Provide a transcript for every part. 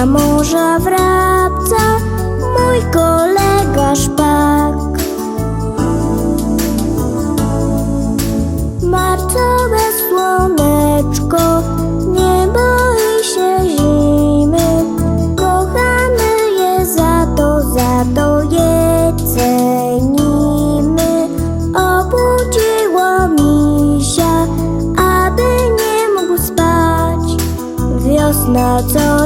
za morza wraca mój kolega szpak. Marcowe słoneczko nie boi się zimy. Kochamy je za to, za to je cenimy. Obudziło misia, aby nie mógł spać. Wiosna coraz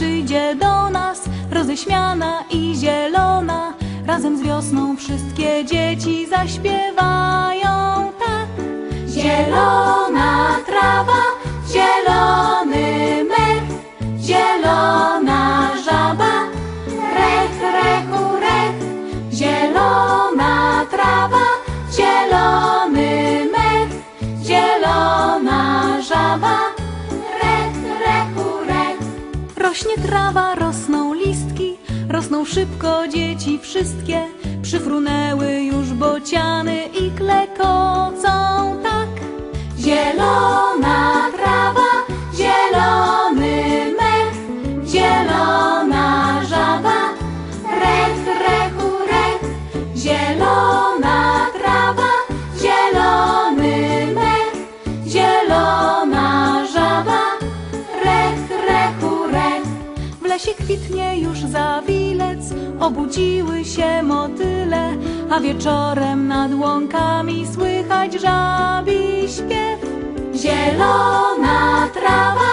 przyjdzie do nas, roześmiana i zielona, razem z wiosną wszystkie dzieci zaśpiewają tak. Zielona trawa, szybko dzieci wszystkie. Przyfrunęły już bociany i klekocą tak. Zielona trawa, zielony mech, zielona żaba, rech, rechu, rech. Zielona trawa, zielony mech, zielona żaba, rech, rechu, rech. W lesie kwitnie już zawilec, obudziły się motyle, a wieczorem nad łąkami słychać żabi śpiew. Zielona trawa,